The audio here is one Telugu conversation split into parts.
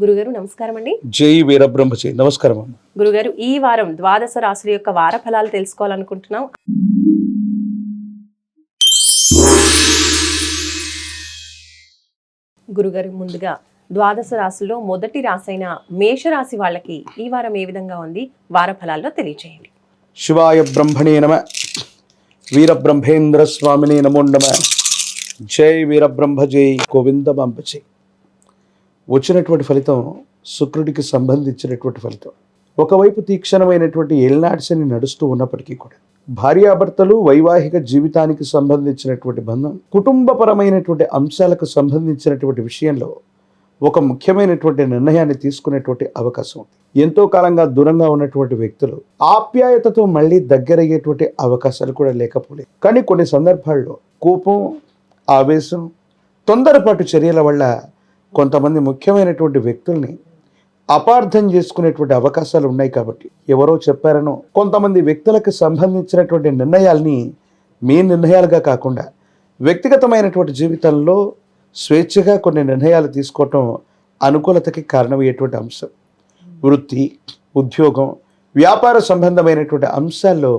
గురుగారు నమస్కారం అండి జై వీరబ్రహ్మచి నమస్కారం అమ్మ. గురుగారు ఈ వారం ద్వాదశ రాశుల యొక్క వార ఫలాలు తెలుసుకోవాలనుకుంటున్నాం. గురుగారు ముందుగా ద్వాదశ రాశుల్లో మొదటి రాశి అయిన మేషరాశి వాళ్ళకి ఈ వారం ఏ విధంగా ఉంది? వార ఫలాల్లో తెలియచేయండి. శివాయ బ్రహ్మణే నమ. వీరబ్రహ్మేంద్ర స్వామిని నమో నమ. జై వీరబ్రహ్మ జై గోవిందమాంబజై. వచ్చినటువంటి ఫలితం శుక్రుడికి సంబంధించినటువంటి ఫలితం. ఒకవైపు తీక్షణమైనటువంటి ఎల్నాడ్సని నడుస్తూ ఉన్నప్పటికీ కూడా భార్యాభర్తలు వైవాహిక జీవితానికి సంబంధించినటువంటి బంధం కుటుంబపరమైనటువంటి అంశాలకు సంబంధించినటువంటి విషయంలో ఒక ముఖ్యమైనటువంటి నిర్ణయాన్ని తీసుకునేటువంటి అవకాశం ఉంది. ఎంతో కాలంగా దూరంగా ఉన్నటువంటి వ్యక్తులు ఆప్యాయతతో మళ్ళీ దగ్గరయ్యేటువంటి అవకాశాలు కూడా లేకపోలేదు. కానీ కొన్ని సందర్భాల్లో కోపం ఆవేశం తొందరపాటు చర్యల వల్ల కొంతమంది ముఖ్యమైనటువంటి వ్యక్తుల్ని అపార్థం చేసుకునేటువంటి అవకాశాలు ఉన్నాయి కాబట్టి ఎవరో చెప్పారనో కొంతమంది వ్యక్తులకు సంబంధించినటువంటి నిర్ణయాల్ని మీ నిర్ణయాలుగా కాకుండా వ్యక్తిగతమైనటువంటి జీవితంలో స్వేచ్ఛగా కొన్ని నిర్ణయాలు తీసుకోవటం అనుకూలతకి కారణమయ్యేటువంటి అంశం. వృత్తి ఉద్యోగం వ్యాపార సంబంధమైనటువంటి అంశాల్లో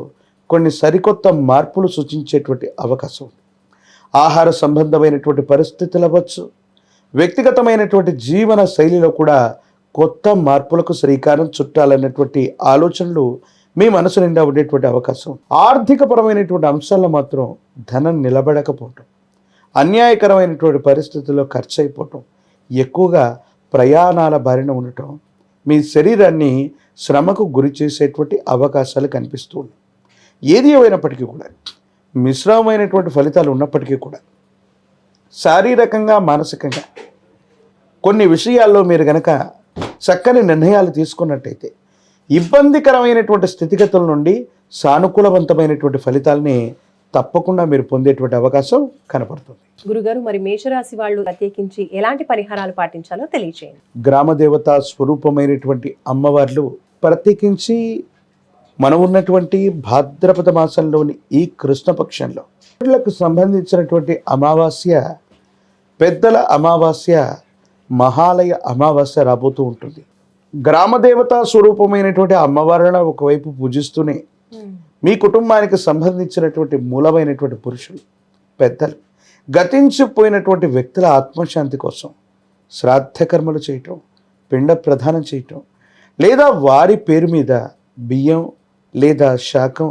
కొన్ని సరికొత్త మార్పులు సూచించేటువంటి అవకాశం ఉంది. ఆహార సంబంధమైనటువంటి పరిస్థితులు అవ్వచ్చు వ్యక్తిగతమైనటువంటి జీవన శైలిలో కూడా కొత్త మార్పులకు శ్రీకారం చుట్టాలన్నటువంటి ఆలోచనలు మీ మనసు నిండా ఉండేటువంటి అవకాశం. ఆర్థికపరమైనటువంటి అంశాల్లో మాత్రం ధనం నిలబడకపోవటం అన్యాయకరమైనటువంటి పరిస్థితుల్లో ఖర్చు అయిపోవటం ఎక్కువగా ప్రయాణాల బారిన ఉండటం మీ శరీరాన్ని శ్రమకు గురి చేసేటువంటి అవకాశాలు కనిపిస్తూ ఉన్నాయి. ఏది ఏమైనప్పటికీ కూడా మిశ్రమమైనటువంటి ఫలితాలు ఉన్నప్పటికీ కూడా శారీరకంగా మానసికంగా కొన్ని విషయాల్లో మీరు గనక చక్కని నిర్ణయాలు తీసుకున్నట్టయితే ఇబ్బందికరమైనటువంటి స్థితిగతుల నుండి సానుకూలవంతమైనటువంటి ఫలితాల్ని తప్పకుండా మీరు పొందేటువంటి అవకాశం కనపడుతుంది. గురుగారు మరి మేషరాశి వాళ్ళు ప్రత్యేకించి ఎలాంటి పరిహారాలు పాటించాలో తెలియచేయండి. గ్రామదేవత స్వరూపమైనటువంటి అమ్మవార్లు ప్రత్యేకించి మనం ఉన్నటువంటి భాద్రపద మాసంలోని ఈ కృష్ణపక్షంలో పిల్లలకు సంబంధించినటువంటి అమావాస్య పెద్దల అమావాస్య మహాలయ అమావాస్య రాబోతూ ఉంటుంది. గ్రామదేవతా స్వరూపమైనటువంటి అమ్మవారిని ఒకవైపు పూజిస్తూనే మీ కుటుంబానికి సంబంధించినటువంటి మూలమైనటువంటి పురుషులు పెద్దలు గతించిపోయినటువంటి వ్యక్తుల ఆత్మశాంతి కోసం శ్రాద్ధకర్మలు చేయటం పిండ ప్రదానం చేయటం లేదా వారి పేరు మీద బియ్యం లేదా శాకం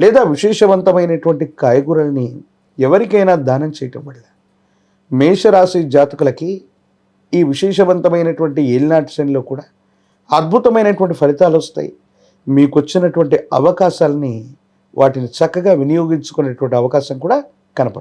లేదా విశేషవంతమైనటువంటి కాయగూరల్ని ఎవరికైనా దానం చేయటం వల్ల మేషరాశి జాతకులకి ఈ విశేషవంతమైనటువంటి ఏలినాటి శనిలో కూడా అద్భుతమైనటువంటి ఫలితాలు వస్తాయి. మీకు వచ్చినటువంటి అవకాశాలని వాటిని చక్కగా వినియోగించుకునేటువంటి అవకాశం కూడా కనపడుతుంది.